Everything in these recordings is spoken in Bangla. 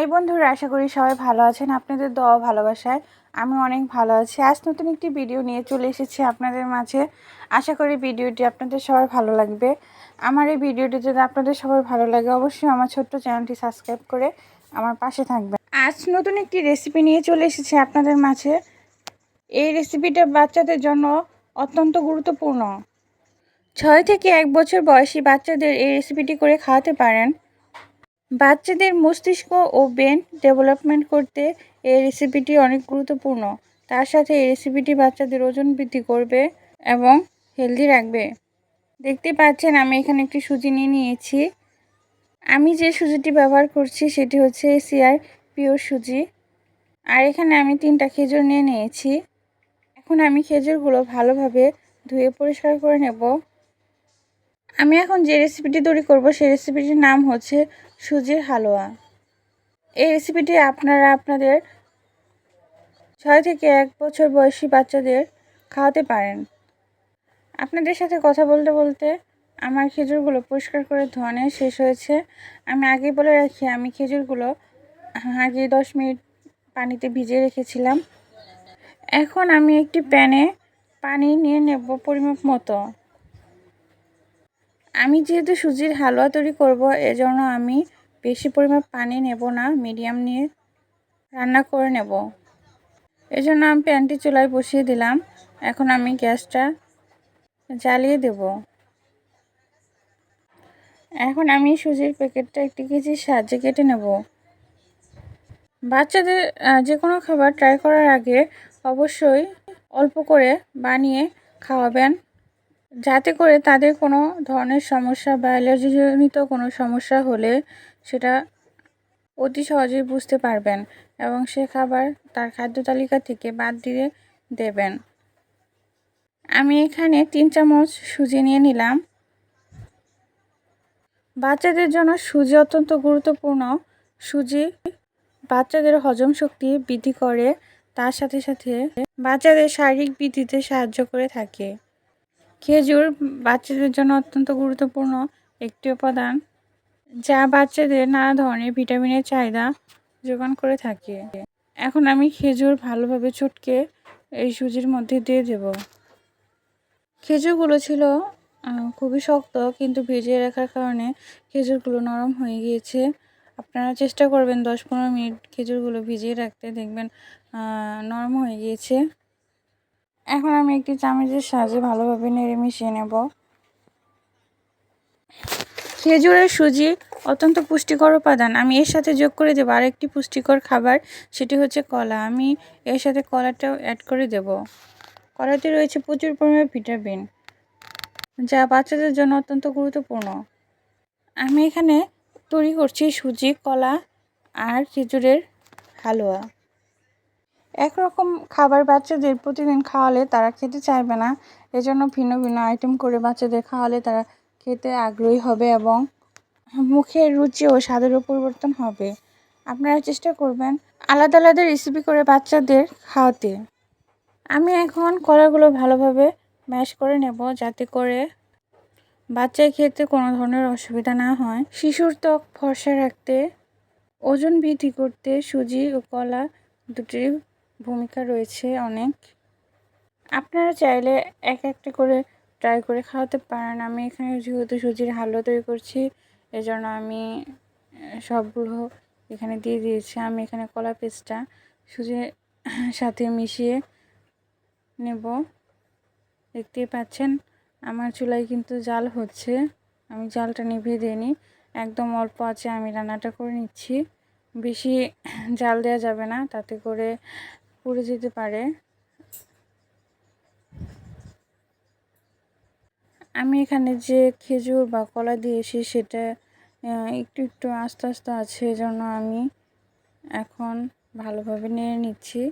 হাই বন্ধুরা, আশা করি সবাই ভালো আছেন। আপনাদের দোয়া ভালোবাসায় আমি অনেক ভালো আছি। আজ নতুন একটি ভিডিও নিয়ে চলে এসেছি আপনাদের মাঝে। আশা করি ভিডিওটি আপনাদের সবার ভালো লাগবে। আমার এই ভিডিওটি যদি আপনাদের সবার ভালো লাগে, অবশ্যই আমার ছোট্ট চ্যানেলটি সাবস্ক্রাইব করে আমার পাশে থাকবে আজ নতুন একটি রেসিপি নিয়ে চলে এসেছি আপনাদের মাঝে। এই রেসিপিটা বাচ্চাদের জন্য অত্যন্ত গুরুত্বপূর্ণ। ছয় থেকে এক বছর বয়সী বাচ্চাদের এই রেসিপিটি করে খাওয়াতে পারেন। বাচ্চাদের মস্তিষ্ক ও ব্রেন ডেভেলপমেন্ট করতে এই রেসিপিটি অনেক গুরুত্বপূর্ণ। তার সাথে এই রেসিপিটি বাচ্চাদের ওজন বৃদ্ধি করবে এবং হেলদি রাখবে। দেখতে পাচ্ছেন, আমি এখানে একটি সুজি নিয়ে নিয়েছি। আমি যে সুজিটি ব্যবহার করছি, সেটি হচ্ছে সিআর পিওর সুজি। আর এখানে আমি তিনটা খেজুর নিয়ে নিয়েছি। এখন আমি খেজুরগুলো ভালোভাবে ধুয়ে পরিষ্কার করে নেব। আমি এখন যে রেসিপিটি তৈরি করব, সেই রেসিপিটির নাম হচ্ছে সুজির হালুয়া। এই রেসিপিটি আপনারা আপনাদের ছয় থেকে এক বছর বয়সী বাচ্চাদের খাওয়াতে পারেন। আপনাদের সাথে কথা বলতে বলতে আমার খেজুরগুলো পরিষ্কার করে ধোয়ানো শেষ হয়েছে। আমি আগে বলে রাখি, আমি খেজুরগুলো আগে দশ মিনিট পানিতে ভিজিয়ে রেখেছিলাম। এখন আমি একটি প্যানে পানি নিয়ে নেব পরিমাপ মতো। আমি যেহেতু সুজির হালুয়া তৈরি করব, এজন্য আমি বেশি পরিমাণ পানি নেব না মিডিয়াম নিয়ে রান্না করে নেব। এজন্য আমি প্যানটি চুলায় বসিয়ে দিলাম। এখন আমি গ্যাসটা জ্বালিয়ে দেব। এখন আমি সুজির প্যাকেটটা একটি কেজির সাহায্যে কেটে নেব। বাচ্চাদের যে কোনো খাবার ট্রাই করার আগে অবশ্যই অল্প করে বানিয়ে খাওয়াবেন। যাতে করে তাদের কোনো ধরনের সমস্যা বা অ্যালার্জিজনিত কোনো সমস্যা হলে সেটা অতি সহজেই বুঝতে পারবেন এবং সে খাবার তার খাদ্য তালিকা থেকে বাদ দিয়ে দেবেন। আমি এখানে তিন চামচ সুজি নিয়ে নিলাম। বাচ্চাদের জন্য সুজি অত্যন্ত গুরুত্বপূর্ণ। সুজি বাচ্চাদের হজম শক্তি বৃদ্ধি করে, তার সাথে সাথে বাচ্চাদের শারীরিক বৃদ্ধিতে সাহায্য করে থাকে। খেজুর বাচ্চাদের জন্য অত্যন্ত গুরুত্বপূর্ণ একটি উপাদান, যা বাচ্চাদের নানা ধরনের ভিটামিনের চাহিদা যোগান করে থাকে। এখন আমি খেজুর ভালোভাবে চটকে এই সুজির মধ্যে দিয়ে দেব। খেজুরগুলো ছিল খুবই শক্ত, কিন্তু ভিজিয়ে রাখার কারণে খেজুরগুলো নরম হয়ে গিয়েছে। আপনারা চেষ্টা করবেন দশ পনেরো মিনিট খেজুরগুলো ভিজিয়ে রাখতে। দেখবেন নরম হয়ে গিয়েছে। এখন আমি একটি চামচের সাহায্যে ভালোভাবে নেড়ে মিশিয়ে নেব। খেজুরের সুজি অত্যন্ত পুষ্টিকর উপাদান। আমি এর সাথে যোগ করে দেবো। আরেকটি পুষ্টিকর খাবার সেটি হচ্ছে কলা। আমি এর সাথে কলাটাও অ্যাড করে দেব। কলাতে রয়েছে প্রচুর পরিমাণে ভিটামিন, যা বাচ্চাদের জন্য অত্যন্ত গুরুত্বপূর্ণ। আমি এখানে তৈরি করছি সুজি, কলা আর খেজুরের হালুয়া। একরকম খাবার বাচ্চাদের প্রতিদিন খাওয়ালে তারা খেতে চাইবে না। এজন্য ভিন্ন ভিন্ন আইটেম করে বাচ্চাদের খাওয়ালে তারা খেতে আগ্রহী হবে এবং মুখের রুচি ও স্বাদেরও পরিবর্তন হবে। আপনারা চেষ্টা করবেন আলাদা আলাদা রেসিপি করে বাচ্চাদের খাওয়াতে। আমি এখন কলাগুলো ভালোভাবে ম্যাশ করে নেব যাতে করে বাচ্চার খেতে কোনো ধরনের অসুবিধা না হয়। শিশুর ত্বক ফর্সা রাখতে, ওজন বৃদ্ধি করতে সুজি ও কলা দুটির ভূমিকা রয়েছে অনেক। আপনারা চাইলে এক একটা করে ট্রাই করে খাওয়াতে পারেন। আমি এখানে যেহেতু সুজির হালুয়া তৈরি করছি, এজন্য আমি সবগুলো এখানে দিয়ে দিয়েছি। আমি এখানে কলা পেস্টটা সুজির সাথে মিশিয়ে নেব। দেখতেই পাচ্ছেন, আমার চুলায় কিন্তু জাল হচ্ছে। আমি জালটা নিভিয়ে দিইনি। একদম অল্প আছে, আমি রান্নাটা করে নিচ্ছি। বেশি জাল দেওয়া যাবে না, তাতে করে পুড়ে যেতে পারে। আমি এখানে যে খেজুর বা কলা দিয়েছি সেটা একটু একটু আস্তে আস্তে আছে জন্য আমি এখন ভালোভাবে নিয়ে নিচ্ছি।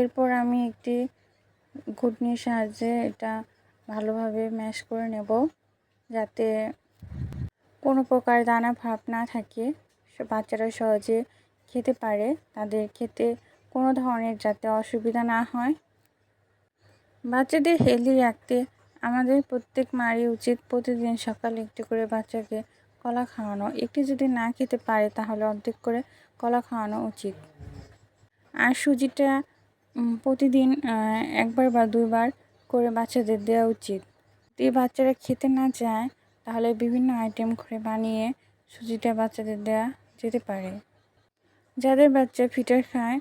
এরপর আমি একটি ঘুটনির সাহায্যে এটা ভালোভাবে ম্যাশ করে নেব যাতে কোনো প্রকার দানা ভাব না থাকে। বাচ্চারা সহজে খেতে পারে। তাদের খেতে কোনো ধরনের যাতে অসুবিধা না হয়। বাচ্চাদের হেলদি রাখতে আমাদের প্রত্যেক মারই উচিত প্রতিদিন সকালে একটু করে বাচ্চাকে কলা খাওয়ানো। একটি যদি না খেতে পারে তাহলে অর্ধেক করে কলা খাওয়ানো উচিত। আর সুজিটা প্রতিদিন একবার বা দুইবার করে বাচ্চাদের দেওয়া উচিত। যদি বাচ্চারা খেতে না চায় তাহলে বিভিন্ন আইটেম করে বানিয়ে সুজিটা বাচ্চাদের দেওয়া যেতে পারে। যাদের বাচ্চা ফিটার খায়,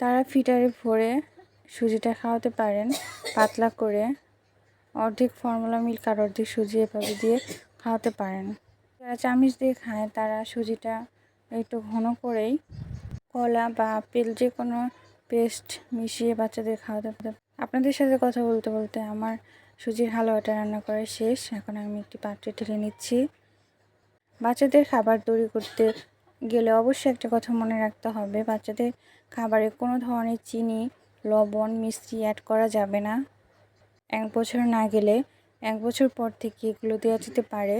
তারা ফিটারে ভরে সুজিটা খাওয়াতে পারেন। পাতলা করে অর্ধেক ফর্মুলা মিল্ক আর অর্ধেক সুজি এভাবে দিয়ে খাওয়াতে পারেন। যারা চামিচ দিয়ে খায়, তারা সুজিটা একটু ঘন করেই কলা বা আপেল যে কোনো পেস্ট মিশিয়ে বাচ্চাদের খাওয়াতে পারে আপনাদের সাথে কথা বলতে বলতে আমার সুজির হালুয়াটা রান্না করা শেষ। এখন আমি একটি পাত্রে ঢেলে নিচ্ছি। বাচ্চাদের খাবার তৈরি করতে গেলে অবশ্যই একটা কথা মনে রাখতে হবে, বাচ্চাদের খাবারে কোনো ধরনের চিনি, লবণ, মিষ্টি অ্যাড করা যাবে না। এক বছর না গেলে এক বছর পর থেকে এগুলো দেওয়া যেতে পারে।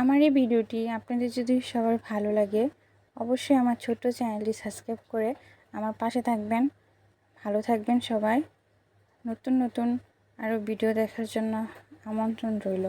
আমার এই ভিডিওটি আপনাদের যদি সবার ভালো লাগে, অবশ্যই আমার ছোট্ট চ্যানেলটি সাবস্ক্রাইব করে আমার পাশে থাকবেন। ভালো থাকবেন সবাই। নতুন নতুন আরও ভিডিও দেখার জন্য আমন্ত্রণ রইল।